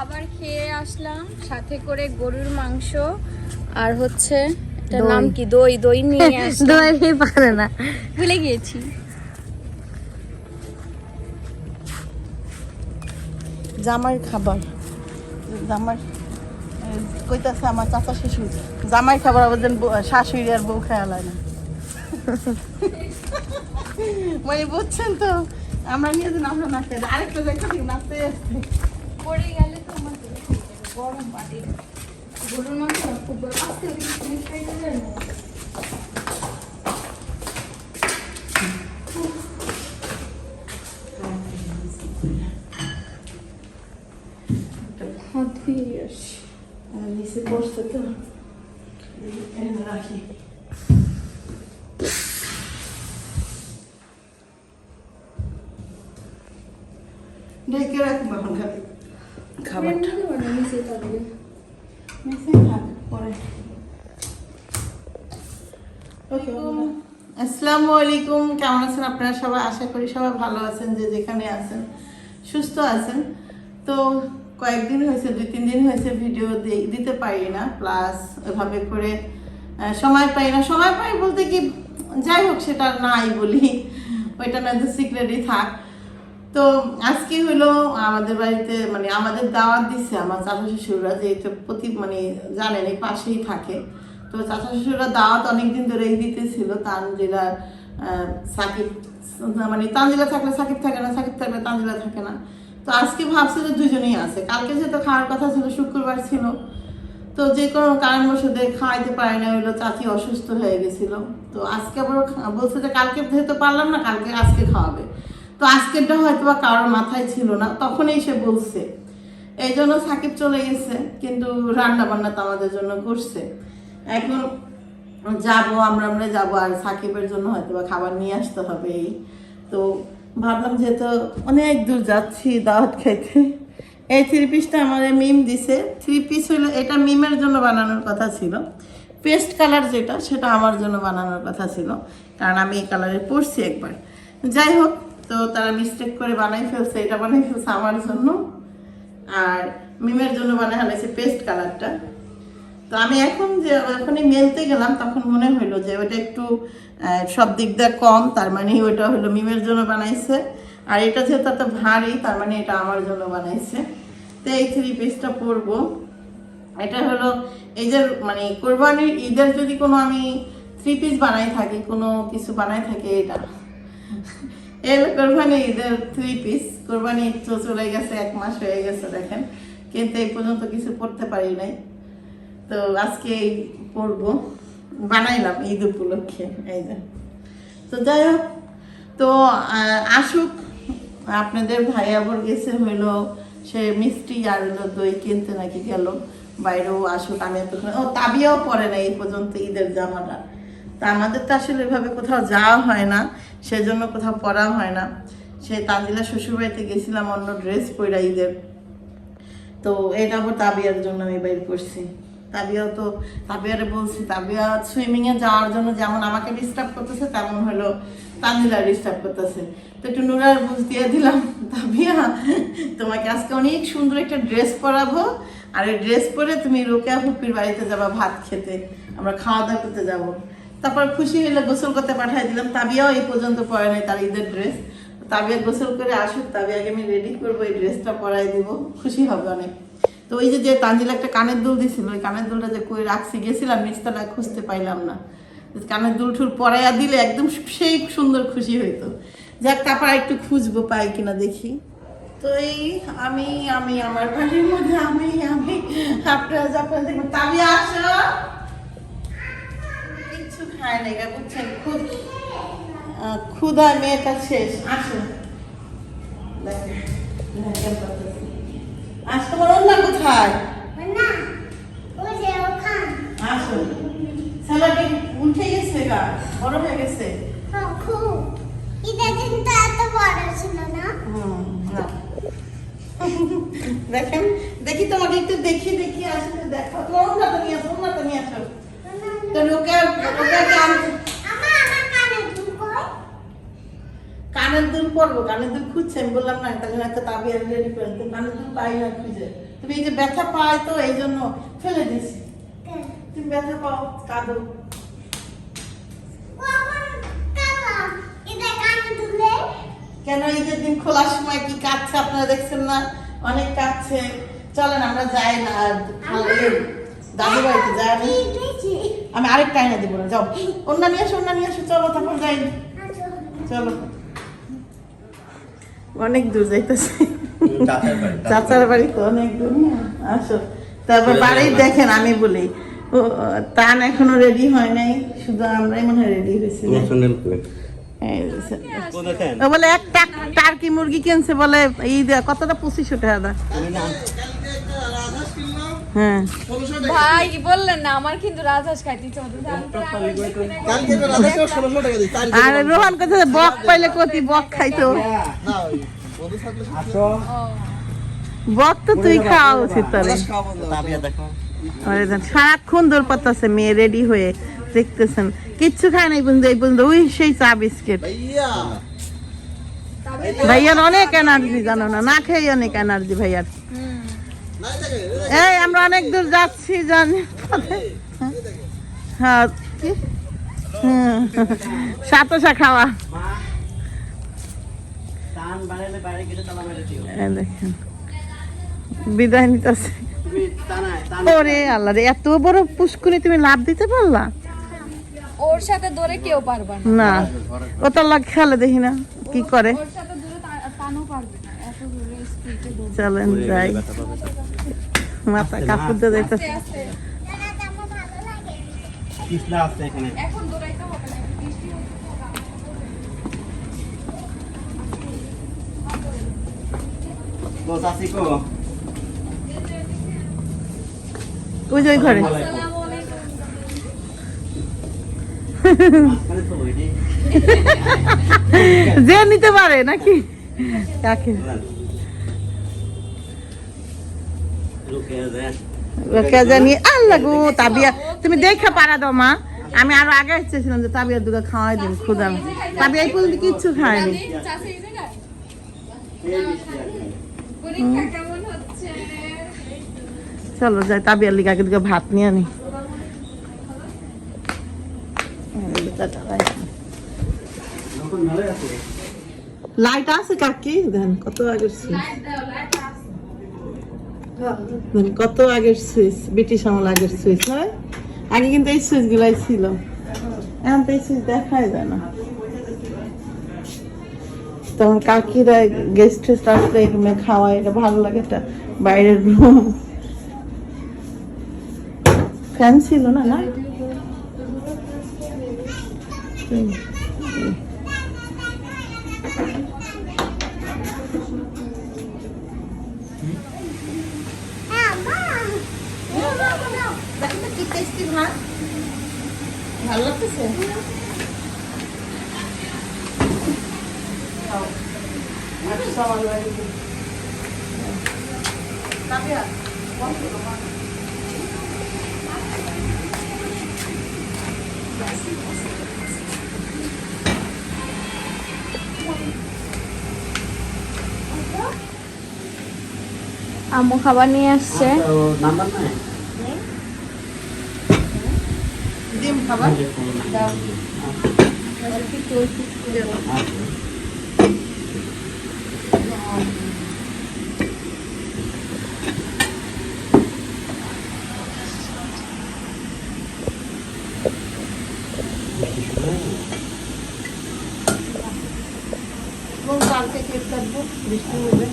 খাবার খেয়ে আসলাম সাথে করে গরুর মাংস আর হচ্ছে এটার নাম কি? দই দই নিয়ে আসলাম। দই পারে না। ভুলে গিয়েছি। জামাই খাবার। জামাই কইতাছে আমার চাচা শ্বশুর জামাই খাবার আবার শাশুড়ি আর বউ খেয়াল হয় না। মানে বুঝছেন তো আমরা নিয়ে আমরা নাচতে আরেকটা জায়গা থেকে নাচতে আসছি। পড়ে গেলে গরম পানি গরুর মাংস না, খুব গরম আস্তে আস্তে তুমি খাই দেবে না হাত ধুয়ে আসি আর নিচে বসতে তো এখানে আসসালামু আলাইকুম কেমন আছেন আপনারা সবাই? আশা করি সবাই ভালো আছেন, যে যেখানে আছেন, সুস্থ আছেন। তো কয়েকদিন হয়েছে, দুই, তিন দিন হয়েছে ভিডিও দিতে পারি না। প্লাস এভাবে করে সময় পাই না। সময় পাই বলতে কি, যাই হোক, সেটা নাই বলি। ওইটা নয়তো সিক্রেটই থাক। তো আজকে হলো আমাদের বাড়িতে মানে আমাদের দাওয়াত দিচ্ছে আমার চাচা শ্বশুররা যে এটা প্রতি মানে জানেন এই পাশেই থাকে। তো চাচা শ্বশুররা দাওয়াত অনেকদিন ধরেই দিতেছিল, তানজিলার সাকিব মানে তানজিলা থাকলে সাকিব থাকে না, সাকিব থাকলে তানজিলা থাকে না। তো আজকে ভাবছে যে দুজনেই আছে। কালকে যেহেতু খাওয়ার কথা ছিল, শুক্রবার ছিল, তো যে কোনো কারণ কারণবশতে খাওয়াইতে পারে না হইল, চাচি অসুস্থ হয়ে গেছিল। তো আজকে আবার বলছে যে কালকে যেহেতু পারলাম না, কালকে, আজকে খাওয়াবে। তো আজকেরটা হয়তো বা কারোর মাথায় ছিল না, তখনই সে বলছে। এই জন্য সাকিব চলে গেছে, কিন্তু রান্না বান্না তো আমাদের জন্য করছে। এখন যাব, আমরা আমরা যাব, আর সাকিবের জন্য হয়তো বা খাবার নিয়ে আসতে হবে। তো ভাবলাম যেহেতু অনেক দূর যাচ্ছি দাওয়াত খাইতে, এই থ্রি পিসটা আমাদের মিম দিছে। থ্রি পিস হলো এটা মিমের জন্য বানানোর কথা ছিল। পেস্ট কালার যেটা, সেটা আমার জন্য বানানোর কথা ছিল। কারণ আমি এই কালারে পরছি একবার। যাই হোক, তো তারা মিস্টেক করে বানাই ফেলছে, এটা বানাই ফেলছে আমার জন্য। আর মিমের জন্য বানাই ফেলেছে পেস্ট কালারটা তো আমি এখন যে ওখানে মেলতে গেলাম, তখন মনে হলো যে ওটা একটু সব দিক দিয়ে কম, তার মানে ওইটা হলো মিমের জন্য বানাইছে। আর এটা যেহেতু এত ভারী, তার মানে এটা আমার জন্য বানাইছে। তো এই থ্রি পিসটা পরবো। এটা হলো এই যে মানে কোরবানির ঈদের যদি কোনো আমি থ্রি পিস বানাই থাকি, কোনো কিছু বানাই থাকি এটা। এর কোরবানি ঈদের থ্রি পিস কোরবানি তো চলে গেছে, এক মাস হয়ে গেছে দেখেন। কিন্তু এই পর্যন্ত কিছু পড়তে পারি নাই। তো আজকে এই পড়ব বানাইলাম ঈদ উপলক্ষে, এই যে। তো যাই হোক, তো আসুক, আপনাদের ভাই আবার গেছে হইল, সে মিষ্টি আর হলো দই কিনতে নাকি গেল, বাইরেও আসুক, আমি এতক্ষণ ও, তাবিয়াও পরে না এই পর্যন্ত ঈদের জামাটা। তা আমাদের তো আসলে এভাবে কোথাও যাওয়া হয় না, সেজন্য কোথাও পরা হয় না। সে তানজিলা শ্বশুরবাড়িতে গেছিলাম, অন্য ড্রেস পরা ঈদের। তো এটা আবার তাবিয়ার জন্য আমি বের করছি। তাবিয়াও তো, তাবিয়ারে বলছি, তাবিয়া সুইমিং এ যাওয়ার জন্য যেমন আমাকে ডিস্টার্ব করতেছে, তেমন হলো তানজিলা ডিস্টার্ব করতেছে। তো একটু নুরার বুঝ দিয়ে দিলাম, তাবিয়া, তোমাকে আজকে অনেক সুন্দর একটা ড্রেস পরাবো। আর এই ড্রেস পরে তুমি রোকেয়া ফুপির বাড়িতে যাবা ভাত খেতে, আমরা খাওয়া দাওয়া করতে যাব। তারপর খুশি হলে গোসল করতে পাঠাই দিলাম, তাবিয়াও এই পর্যন্ত পরে নাই তার ঈদের ড্রেস তাবিয়া গোসল করে আসুক, তাবিয়াকে আমি রেডি করব, এই ড্রেসটা পরাই দিব, খুশি হবে অনেক। তো ওই যে তানজিল একটা কানের দুল দিছিল, ওই কানের দুলটা যে কই রাখছি গেছিলাম, নিচতলায় খুঁজতে পাইলাম না। কানের দুল ঠুল পরাইয়া দিলে একদম সেই সুন্দর খুশি হইতো। যাক, তারপর একটু খুঁজবো পাই কিনা দেখি। তো এই আমি আমি, আমার বাড়ির মধ্যে আমি আমি, আপনারা যখন দেখবেন তাবিয়া আসো। কিচ্ছু খায় না বুঝছেন ক্ষুধা মেয়েটা শেষ। আসো। দেখেন। আজ তোমার অন্য কোথায়? আসো। স্যালাডে উঠে গেছে গা বড় হয়ে গেছে। হুম, দেখেন দেখি তোমাকে একটু দেখি দেখি আসলে দেখো। তোমার অন্যটা নিয়ে আসো অন্যটা নিয়ে আসো। তো লোকে লোকে কানের দুল পরবো কানের দুল খুঁজছে আমি বললাম না তাহলে একটা তাবিয়া রেডি করে দিতে কানের দুল পাই না খুঁজে। তুমি এই যে ব্যথা পাই তো এই জন্য ফেলে দিয়েছি। তুমি ব্যথা পাও কাঁদো। কেন ঈদের দিন খোলার সময় কি কাঁদছে আপনারা দেখছেন না? অনেক কাঁদছে। চলেন আমরা যাই না আর দাদু বাড়িতে যাই। আমি। আরেকটা আইনা দিব না যাও। অন্য নিয়ে আসো অন্য নিয়ে আসো চলো তারপর যাই। চলো। অনেক দূর যাইতেছে। চাচার বাড়ি। তো অনেক দূর না? আসো। তারপর বাড়ি দেখেন আমি বলি ও তান এখনও রেডি হয় নাই শুধু আমরাই মনে হয় রেডি হয়েছি। ও বলে একটা টার্কি মুরগি কিনছে বলে এই দে- কতটা? পঁচিশশো টাকা হ্যাঁ। ভাই বললেন না আমার কিন্তু রাজহাঁস খাইতে ইচ্ছে হতো জানতে কালকে তো রাধাকে ষোলোশো টাকা দিই তার আর রোহান কথা বক পাইলে কতি বক খাইতো। বক তো তুই খাওয়া উচিত তোরে সারাক্ষণ দৌড় পাতাছে মেয়ে রেডি হয়ে দেখতেছেন। কিচ্ছু খায় নাই বন্ধু এই বন্ধু ওই সেই চা বিস্কিট। ভাইয়া। ভাইয়ার অনেক এনার্জি জানো না? না খেয়ে অনেক এনার্জি ভাইয়ার। এই আমরা অনেক দূর যাচ্ছি জানি হ্যাঁ খাওয়া। দেখেন। বিদায় নিতেছে। তুমি টানায় ওরে আল্লাহ রে এত বড় পুষ্কুনি তুমি লাভ দিতে পারলা? ওর সাথে দৌড়ে কেউ পারবে না। ও তো লাগ খেলে দেখি না কি করে। চলেন যাই। মাথা কাপড় দিয়ে যাইতেছে। ওই যে ঘরে। যে নিতে পারে নাকি? কাকে লোকে জানি আল্লাহ গো, তাবিয়া। তুমি দেখা পারা দাও, মা। আমি আরও আগে চেয়েছিলাম যে তাবিয়া দুটো খাওয়াই দিন খুদা তাবিয়া এই পর্যন্ত কিচ্ছু খায়নি। চলো যাই, তাবিয়ার লিগে আগে দিকে ভাত নিয়ে আনি। লাইট আছে কাকি? দেন, কত সুইচ লাইট কত আগের সুইচ? ব্রিটিশ আমল আগের সুইচ, হয়? আগে কিন্তু এই সুইচ গুলাই ছিল। এখন তো এই সুইচ দেখাই যায় না। তখন কাকিরা গেস্ট টেস্ট আসলে এই খাওয়া এটা ভালো লাগে এটা বাইরের রুম ফ্যান ছিল না না? কি ভাত? ভালো লাগতেছে। আম্মু খাবার নিয়ে আসছে। নাম্বার নাই? খাবার? দাও। এবং কালকে কেক কাটবো বৃষ্টি হবে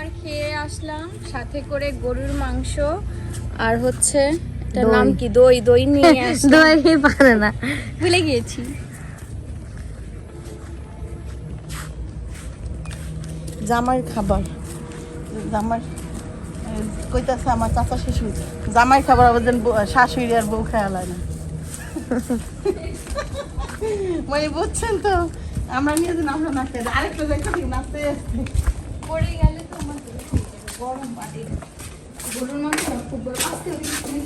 খাবার খেয়ে আসলাম। সাথে করে গরুর মাংস আর হচ্ছে এটার নাম কি? দই দই নিয়ে দই পারে না। ভুলে গিয়েছি। জামাই খাবার। জামাই কইতাছে আমার চাচা শ্বশুর জামাই খাবার আবার শাশুড়ি আর বউ খেয়াল হয় না। মানে বুঝছেন তো আমরা নিয়ে যেন আমরা না খেয়ে আরেকটা জায়গা নাচতে পড়ে গেলে তো আমার দই খেয়ে যাবে, গরম পাটি গরুর মাংস খুব গরম আস্তে তুমি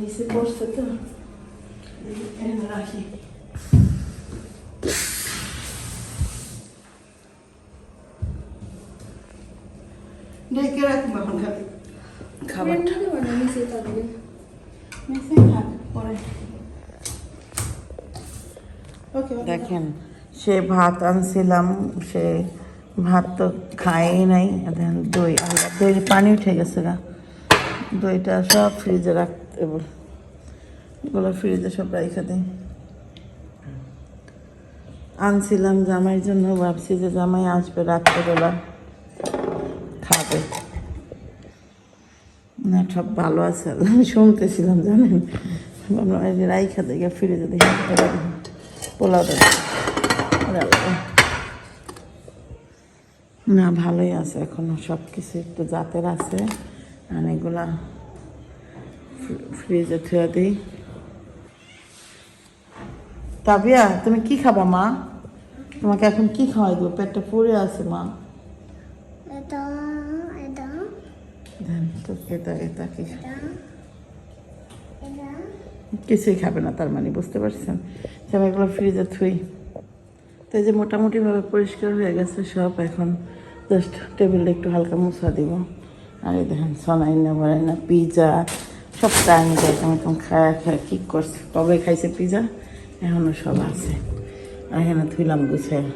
নিচে পড়ছে তো। রাখি। ঢেকে রাখব এখন খাবারটা। থাকবে থাক পরে। দেখেন সে ভাত আনছিলাম সে ভাত তো খাই নাই। দেখেন দই আল্লাহ দই পানি উঠে গেছে গা। দইটা সব ফ্রিজে রাখতে বল এগুলো ফ্রিজে সব রাইখা দিই আনছিলাম জামাইয়ের জন্য ভাবছি যে জামাই আসবে রাত্রেবেলা খাবে না, সব ভালো আছে। শুনতেছিলাম, জানেন? যে রাইখা দেখে। ওরে আল্লাহ। না, ভালোই আছে এখনও, সব কিছু একটু জাতের আছে। অনেকগুলা ফ্রিজে থুয়ে দিই। তাবিয়া, তুমি কি খাবা, মা? তোমাকে এখন কি খাওয়াই দেবো? পেটটা পুড়ে আছে, মা। তো এটা এটা কি? কিছুই খাবে না তার মানে বুঝতে পারছেন? যে আমি এগুলো ফ্রিজে থুই। তো এই যে মোটামুটিভাবে পরিষ্কার হয়ে গেছে সব এখন জাস্ট টেবিলটা একটু হালকা মুছা দিব। আর এই দেখেন সনাই না ভরাই না পিজা সব টাইম দেখেন একদম খায়া খায় কী করছে? কবে খাইছে পিজা? এখনও সব আছে। আর এখানে থুইলাম গুছায়।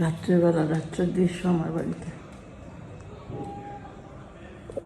রাত্রেবেলা রাত্রের দৃশ্য আমার বাড়িতে।